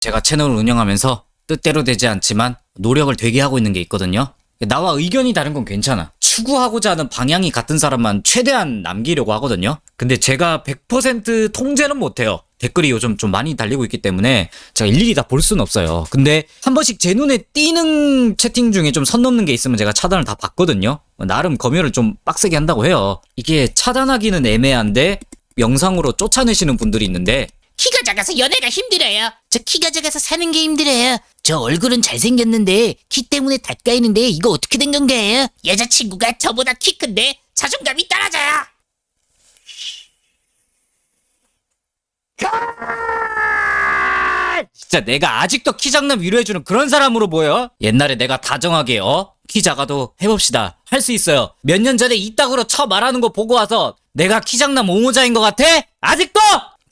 제가 채널을 운영하면서 뜻대로 되지 않지만 노력을 되게 하고 있는 게 있거든요. 나와 의견이 다른 건 괜찮아. 추구하고자 하는 방향이 같은 사람만 최대한 남기려고 하거든요. 근데 제가 100% 통제는 못해요. 댓글이 요즘 좀 많이 달리고 있기 때문에 제가 일일이 다 볼 수는 없어요. 근데 한 번씩 제 눈에 띄는 채팅 중에 좀 선 넘는 게 있으면 제가 차단을 다 받거든요. 나름 검열을 좀 빡세게 한다고 해요. 이게 차단하기는 애매한데 영상으로 쫓아내시는 분들이 있는데 키가 작아서 연애가 힘들어요. 저 키가 작아서 사는 게 힘들어요. 저 얼굴은 잘생겼는데 키 때문에 닦아있는데 이거 어떻게 된 건가요? 여자친구가 저보다 키 큰데 자존감이 떨어져요. 진짜 내가 아직도 키 작남 위로해주는 그런 사람으로 보여? 옛날에 내가 다정하게 어? 키 작아도 해봅시다. 할 수 있어요. 몇 년 전에 이따구로 쳐 말하는 거 보고 와서 내가 키 작남 옹호자인 것 같아? 아직도?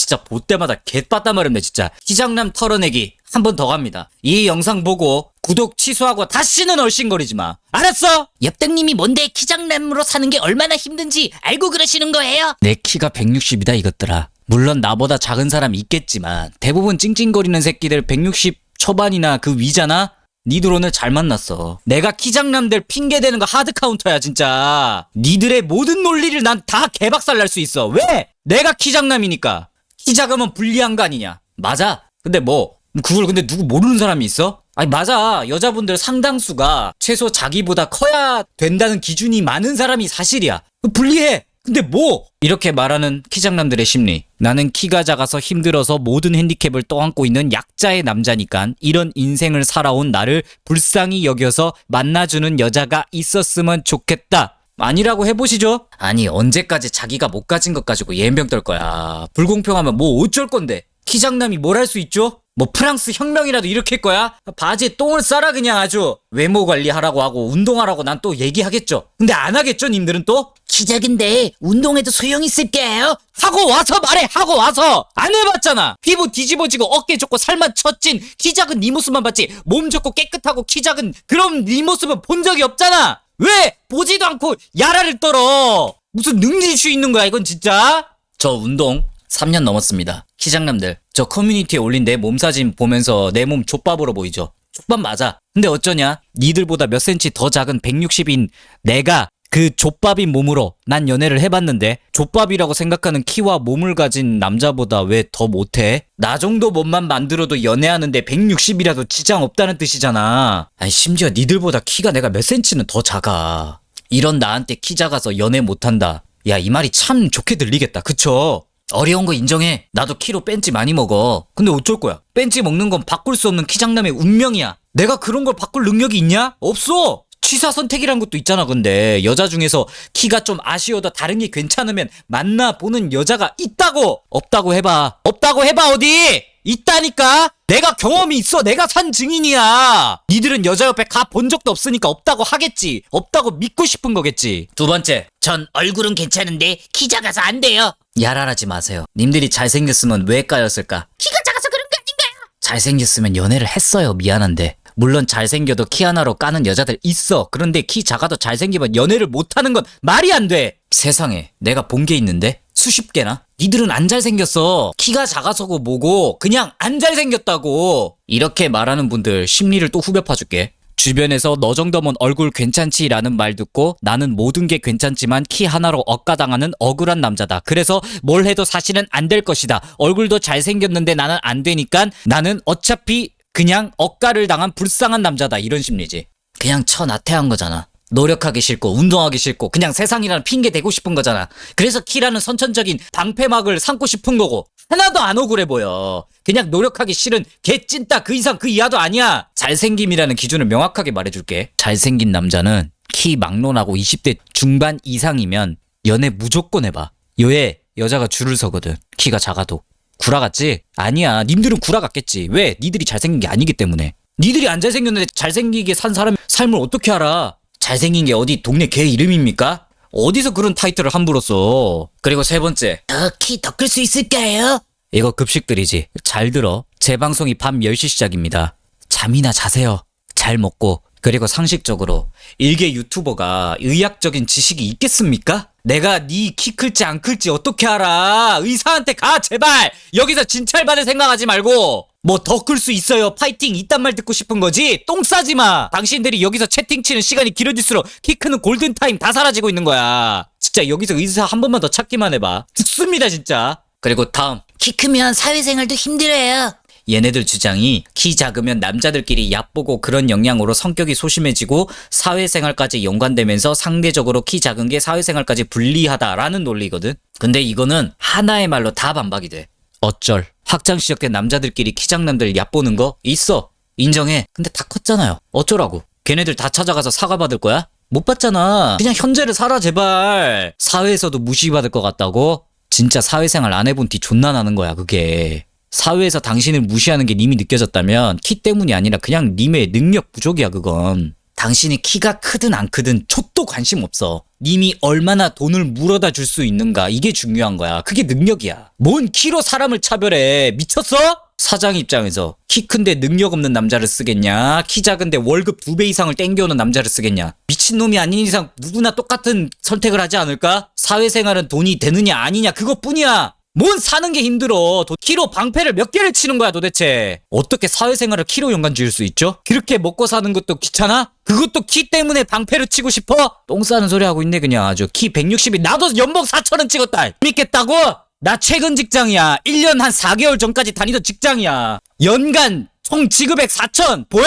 진짜 볼 때마다 개빠따 마렵네 진짜. 키 작남 털어내기 한 번 더 갑니다. 이 영상 보고 구독 취소하고 다시는 얼씬거리지 마. 알았어? 옆동님이 뭔데 키장남으로 사는 게 얼마나 힘든지 알고 그러시는 거예요? 내 키가 160이다 이것들아. 물론 나보다 작은 사람 있겠지만 대부분 찡찡거리는 새끼들 160 초반이나 그 위잖아. 니들 오늘 잘 만났어. 내가 키장남들 핑계 대는 거 하드 카운터야 진짜. 니들의 모든 논리를 난 다 개박살 날 수 있어. 왜? 내가 키장남이니까. 키 작으면 불리한 거 아니냐. 맞아. 근데 뭐 그걸 근데 누구 모르는 사람이 있어? 아니 맞아. 여자분들 상당수가 최소 자기보다 커야 된다는 기준이 많은 사람이 사실이야. 불리해. 근데 뭐? 이렇게 말하는 키장남들의 심리. 나는 키가 작아서 힘들어서 모든 핸디캡을 떠안고 있는 약자의 남자니까 이런 인생을 살아온 나를 불쌍히 여겨서 만나주는 여자가 있었으면 좋겠다. 아니라고 해보시죠. 아니 언제까지 자기가 못 가진 것 가지고 예병 떨 거야. 불공평하면 뭐 어쩔 건데. 키장남이 뭘 할 수 있죠? 뭐 프랑스 혁명이라도 일으킬 거야? 바지에 똥을 싸라 그냥 아주 외모 관리하라고 하고 운동하라고 난 또 얘기하겠죠. 근데 안 하겠죠 님들은 또? 키 작은데 운동해도 소용 있을까요? 하고 와서 말해 하고 와서 안 해봤잖아 피부 뒤집어지고 어깨 좁고 살만 쳤진 키 작은 네 모습만 봤지 몸 좋고 깨끗하고 키 작은 그런 네 모습은 본 적이 없잖아 왜 보지도 않고 야라를 떨어? 무슨 능지슈 있는 거야 이건 진짜? 저 운동 3년 넘었습니다. 키장남들 저 커뮤니티에 올린 내 몸 사진 보면서 내 몸 족밥으로 보이죠? 족밥 맞아. 근데 어쩌냐? 니들보다 몇 센치 더 작은 160인 내가 그 족밥인 몸으로 난 연애를 해봤는데 족밥이라고 생각하는 키와 몸을 가진 남자보다 왜 더 못해? 나 정도 몸만 만들어도 연애하는데 160이라도 지장 없다는 뜻이잖아. 아니 심지어 니들보다 키가 내가 몇 센치는 더 작아. 이런 나한테 키 작아서 연애 못한다. 야 이 말이 참 좋게 들리겠다. 그쵸? 어려운 거 인정해. 나도 키로 뺀지 많이 먹어. 근데 어쩔 거야? 뺀지 먹는 건 바꿀 수 없는 키장남의 운명이야. 내가 그런 걸 바꿀 능력이 있냐? 없어! 취사 선택이란 것도 있잖아, 근데. 여자 중에서 키가 좀 아쉬워도 다른 게 괜찮으면 만나보는 여자가 있다고! 없다고 해봐. 없다고 해봐, 어디! 있다니까? 내가 경험이 있어. 내가 산 증인이야. 니들은 여자 옆에 가 본 적도 없으니까 없다고 하겠지. 없다고 믿고 싶은 거겠지. 두 번째. 전 얼굴은 괜찮은데 키 작아서 안 돼요. 야랄하지 마세요. 님들이 잘생겼으면 왜 까였을까? 키가 작아서 그런 거 아닌가요? 잘생겼으면 연애를 했어요. 미안한데. 물론 잘생겨도 키 하나로 까는 여자들 있어. 그런데 키 작아도 잘생기면 연애를 못하는 건 말이 안 돼. 세상에 내가 본 게 있는데 수십 개나. 니들은 안 잘생겼어. 키가 작아서고 뭐고 그냥 안 잘생겼다고. 이렇게 말하는 분들 심리를 또 후벼 파줄게. 주변에서 너 정도면 얼굴 괜찮지 라는 말 듣고 나는 모든 게 괜찮지만 키 하나로 억가당하는 억울한 남자다. 그래서 뭘 해도 사실은 안 될 것이다. 얼굴도 잘생겼는데 나는 안 되니까 나는 어차피 그냥 억가를 당한 불쌍한 남자다. 이런 심리지. 그냥 처나태한 거잖아. 노력하기 싫고 운동하기 싫고 그냥 세상이라는 핑계 대고 싶은 거잖아. 그래서 키라는 선천적인 방패막을 삼고 싶은 거고 하나도 안 억울해 보여. 그냥 노력하기 싫은 개찐따 그 이상 그 이하도 아니야. 잘생김이라는 기준을 명확하게 말해줄게. 잘생긴 남자는 키 막론하고 20대 중반 이상이면 연애 무조건 해봐. 여에 여자가 줄을 서거든. 키가 작아도. 구라 같지? 아니야. 님들은 구라 같겠지. 왜? 니들이 잘생긴 게 아니기 때문에. 니들이 안 잘생겼는데 잘생기게 산 사람 삶을 어떻게 알아? 잘생긴 게 어디 동네 개 이름입니까? 어디서 그런 타이틀을 함부로 써? 그리고 세 번째. 저키더 클 수 있을까요? 이거 급식들이지. 잘 들어. 제 방송이 밤 10시 시작입니다. 잠이나 자세요. 잘 먹고. 그리고 상식적으로 일개 유튜버가 의학적인 지식이 있겠습니까? 내가 네 키 클지 안 클지 어떻게 알아? 의사한테 가 제발. 여기서 진찰받을 생각하지 말고. 뭐 더 클 수 있어요. 파이팅 이딴 말 듣고 싶은 거지. 똥 싸지 마. 당신들이 여기서 채팅 치는 시간이 길어질수록 키 크는 골든 타임 다 사라지고 있는 거야. 진짜 여기서 의사 한 번만 더 찾기만 해봐. 죽습니다 진짜. 그리고 다음 키 크면 사회생활도 힘들어요. 얘네들 주장이 키 작으면 남자들끼리 얕보고 그런 영향으로 성격이 소심해지고 사회생활까지 연관되면서 상대적으로 키 작은 게 사회생활까지 불리하다라는 논리거든. 근데 이거는 하나의 말로 다 반박이 돼. 어쩔. 학창 시절 때 남자들끼리 키 작남들 얕보는 거 있어. 인정해. 근데 다 컸잖아요. 어쩌라고. 걔네들 다 찾아가서 사과받을 거야? 못 받잖아. 그냥 현재를 살아 제발. 사회에서도 무시받을 것 같다고? 진짜 사회생활 안 해본 티 존나 나는 거야 그게. 사회에서 당신을 무시하는 게 님이 느껴졌다면 키 때문이 아니라 그냥 님의 능력 부족이야 그건. 당신이 키가 크든 안 크든 족도 관심 없어. 님이 얼마나 돈을 물어다 줄 수 있는가 이게 중요한 거야. 그게 능력이야. 뭔 키로 사람을 차별해. 미쳤어? 사장 입장에서 키 큰데 능력 없는 남자를 쓰겠냐? 키 작은데 월급 두 배 이상을 땡겨오는 남자를 쓰겠냐? 미친놈이 아닌 이상 누구나 똑같은 선택을 하지 않을까? 사회생활은 돈이 되느냐 아니냐 그것뿐이야. 뭔 사는 게 힘들어. 도- 키로 방패를 몇 개를 치는 거야 도대체. 어떻게 사회생활을 키로 연관 지을 수 있죠? 그렇게 먹고 사는 것도 귀찮아? 그것도 키 때문에 방패를 치고 싶어? 똥 싸는 소리 하고 있네 그냥 아주. 키 160이 나도 연봉 4천원 찍었다. 믿겠다고? 나 최근 직장이야. 1년 한 4개월 전까지 다니던 직장이야. 연간 총 지급액 4천. 보여?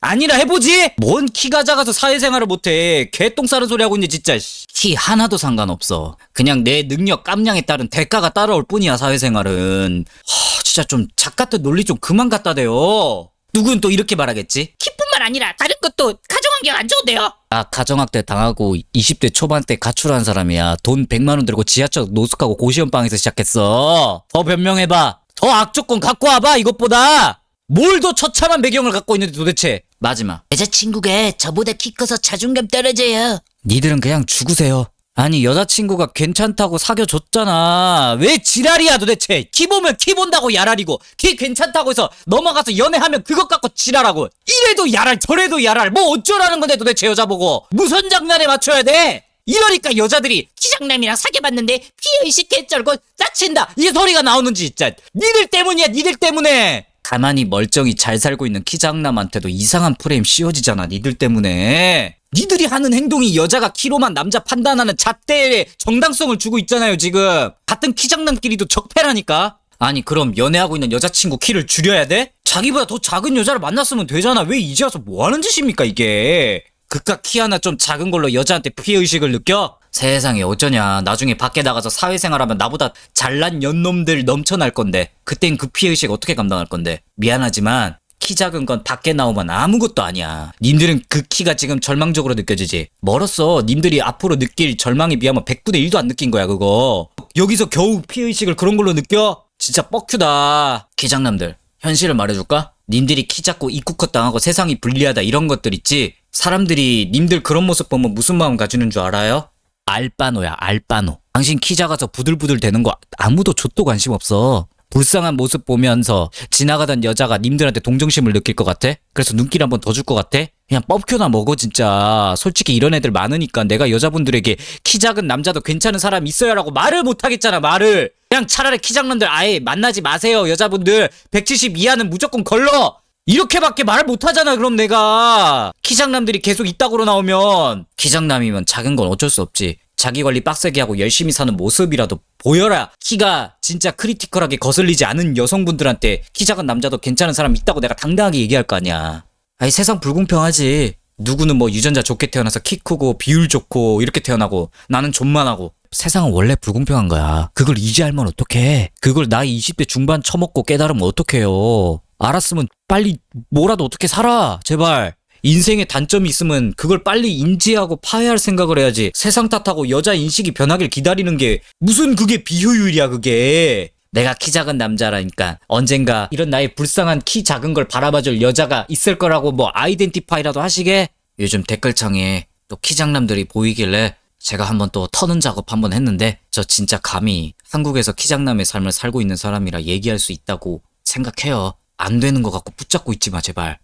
아니라 해보지. 뭔 키가 작아서 사회생활을 못해. 개똥 싸는 소리 하고 있네 진짜. 씨. 키 하나도 상관없어. 그냥 내 능력 깜냥에 따른 대가가 따라올 뿐이야 사회생활은. 허, 진짜 좀 작같은 논리 좀 그만 갖다 대요. 누군 또 이렇게 말하겠지? 키뿐만 아니라 다른 것도 가정환경 안 좋은데요. 아 가정학대 당하고 20대 초반 때 가출한 사람이야. 돈 100만 원 들고 지하철 노숙하고 고시원방에서 시작했어. 더 변명해봐. 더 악조건 갖고 와봐 이것보다. 뭘 더 처참한 배경을 갖고 있는데 도대체. 마지막. 여자친구가 저보다 키 커서 자존감 떨어져요. 니들은 그냥 죽으세요. 아니 여자친구가 괜찮다고 사귀어줬잖아. 왜 지랄이야 도대체. 키 보면 키 본다고 야랄이고 키 괜찮다고 해서 넘어가서 연애하면 그것 갖고 지랄하고 이래도 야랄 저래도 야랄 뭐 어쩌라는 건데 도대체 여자 보고 무슨 장난에 맞춰야 돼? 이러니까 여자들이 키장남이랑 사귀어봤는데 피의식 개쩔고 짜친다 이 소리가 나오는지 진짜 니들 때문이야 니들 때문에 가만히 멀쩡히 잘 살고 있는 키장남한테도 이상한 프레임 씌워지잖아 니들 때문에. 니들이 하는 행동이 여자가 키로만 남자 판단하는 잣대에 정당성을 주고 있잖아요 지금. 같은 키장남끼리도 적폐라니까. 아니 그럼 연애하고 있는 여자친구 키를 줄여야 돼? 자기보다 더 작은 여자를 만났으면 되잖아. 왜 이제 와서 뭐 하는 짓입니까 이게? 그깟 키 하나 좀 작은 걸로 여자한테 피해의식을 느껴? 세상에 어쩌냐. 나중에 밖에 나가서 사회생활하면 나보다 잘난 연놈들 넘쳐날 건데. 그땐 그 피해의식 어떻게 감당할 건데. 미안하지만 키 작은 건 밖에 나오면 아무것도 아니야. 님들은 그 키가 지금 절망적으로 느껴지지. 멀었어. 님들이 앞으로 느낄 절망에 비하면 100분의 1도 안 느낀 거야, 그거. 여기서 겨우 피해의식을 그런 걸로 느껴? 진짜 뻑큐다. 키장남들. 현실을 말해줄까? 님들이 키 작고 입국컷 당하고 세상이 불리하다 이런 것들 있지? 사람들이 님들 그런 모습 보면 무슨 마음 가지는 줄 알아요? 알바노야 알바노. 당신 키 작아서 부들부들 되는 거 아무도 좆도 관심 없어. 불쌍한 모습 보면서 지나가던 여자가 님들한테 동정심을 느낄 것 같아? 그래서 눈길 한 번 더 줄 것 같아? 그냥 뻑큐나 먹어 진짜. 솔직히 이런 애들 많으니까 내가 여자분들에게 키 작은 남자도 괜찮은 사람 있어요라고 말을 못 하겠잖아 말을. 그냥 차라리 키 작는들 아예 만나지 마세요 여자분들. 170 이하는 무조건 걸러. 이렇게밖에 말을 못하잖아 그럼 내가. 키장남들이 계속 이따구로 나오면. 키장남이면 작은 건 어쩔 수 없지 자기 관리 빡세게 하고 열심히 사는 모습이라도 보여라. 키가 진짜 크리티컬하게 거슬리지 않은 여성분들한테 키 작은 남자도 괜찮은 사람 있다고 내가 당당하게 얘기할 거 아니야. 아니 세상 불공평하지. 누구는 뭐 유전자 좋게 태어나서 키 크고 비율 좋고 이렇게 태어나고 나는 존만하고. 세상은 원래 불공평한 거야. 그걸 이제 알면 어떡해? 그걸 나이 20대 중반 처먹고 깨달으면 어떡해요? 알았으면 빨리 뭐라도 어떻게 살아 제발 인생에 단점이 있으면 그걸 빨리 인지하고 파해할 생각을 해야지 세상 탓하고 여자 인식이 변하길 기다리는 게 무슨 그게 비효율이야 그게 내가 키 작은 남자라니까 언젠가 이런 나의 불쌍한 키 작은 걸 바라봐줄 여자가 있을 거라고 뭐 아이덴티파이라도 하시게 요즘 댓글창에 또 키장남들이 보이길래 제가 한번 또 터는 작업 한번 했는데 저 진짜 감히 한국에서 키장남의 삶을 살고 있는 사람이라 얘기할 수 있다고 생각해요. 안 되는 것 같고 붙잡고 있지 마 제발.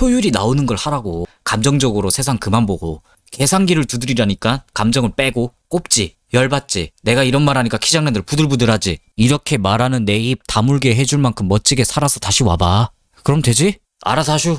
효율이 나오는 걸 하라고. 감정적으로 세상 그만 보고. 계산기를 두드리라니까 감정을 빼고 꼽지. 열받지? 내가 이런 말 하니까 키 작는 들 부들부들하지? 이렇게 말하는 내 입 다물게 해줄 만큼 멋지게 살아서 다시 와봐. 그럼 되지? 알아서 하슈.